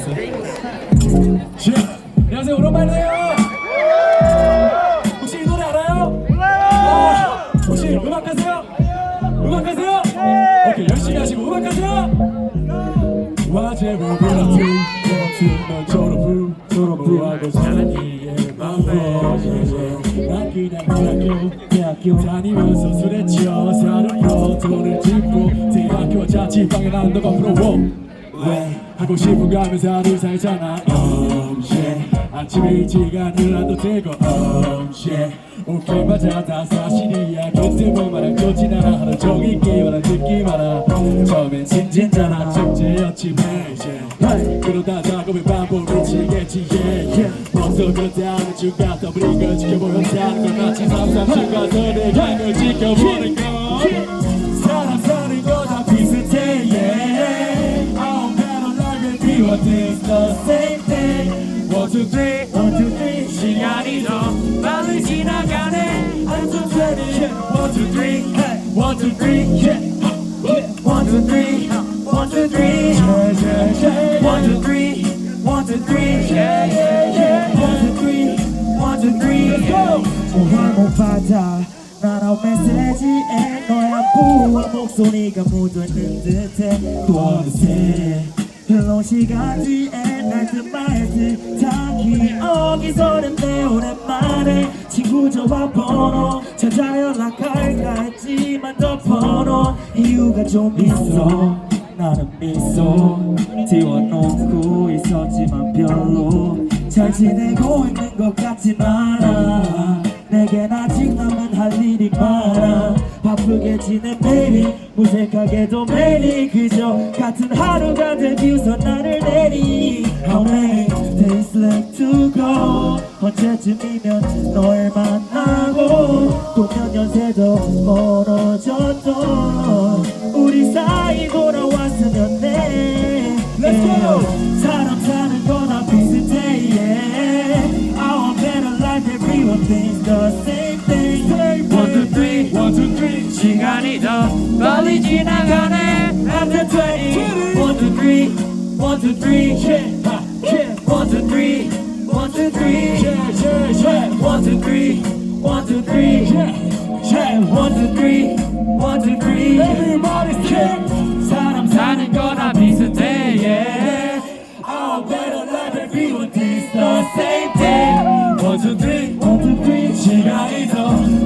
있어요. 자, 안녕하세요. 오랜만이에요. 혹시 이 노래 알아요? 어, 혹시 음악 하세요? 음악 하세요? 오케이 열심히 하시고 음악 하세요. 와제 무브라트 넌 졸업 후 졸업 후 하고 사기에 맘에 난 그냥 대학교 대학교 다니면서 술에 취어 살을 펴 돈을 짚고 대학교 자취방에 난 너가 부러워 왜? 하고 싶은 거 하면서 하루 살잖아. um, yeah. 아침에 일찍 안 일어나도 되고 um, yeah. 오케이 맞아. 다 사실이야. 그때 뭐 말할 거진 않아 하루 종일 게임하는 느낌 알아. 처음엔 신진잖아. 축제였지만 이제. Hey. 그러다 작업에 반복이치겠지 yeah, yeah. 먼저 그렇다는 중간 더블이 걸 지켜보였다는 걸 마치 삼삼층 가서 내가 널 지켜보는 거 the same thing One two three one two three 시간이 더 빨리 지나가네 I'm so ready One two three hey. One two three yeah. One two three One two three yeah, yeah, yeah. One two three One two three yeah, yeah, yeah. One two three One two three Let's go 오해 못 받아 나라 메시지에 너의 부어 목소리가 묻어있는 듯해 또 어느새 흘러온 시간 뒤에 날듯 말듯 다 기억이 서는데 오랜만에 친구 전화번호 찾아 연락할까 했지만 덮어놓은 이유가 좀 있어. 나는 미소 지워놓고 있었지만 별로 잘 지내고 있는 것 같진 않아 내겐 아직 남은 할 일이 많아 바쁘게 지낸 매일이 무색하게도 매일이 그저 같은 하루가 되비웃어 나를 내리. How many days left to go? 언제쯤이면 널 만나고 또 life everyone thinks the same thing One two three One two three 시간이 더 빨리 지나가네 After 20 One two three One two three yeah. ha, yeah. One two three One two three Yeah yeah yeah One two three One two three Yeah yeah One two three One two three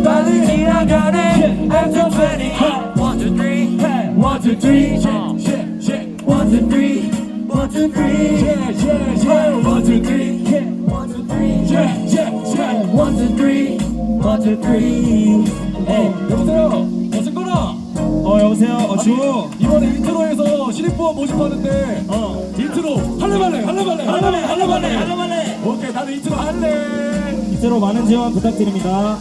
빨리 지나가네 After 20 One two three One two three Yeah yeah yeah One two three One two three Yeah yeah yeah One two three One two three Yeah yeah yeah One two three One two three 어 여보세요 어쨌거나 어 여보세요 어 주. 이번에 인트로에서 신입부원 모집하는데 어 인트로 할래 말래 할래 말래 할래 말래 할래 말래 할래 말래 오케이 나는 인트로 할래 이대로 많은 지원 부탁드립니다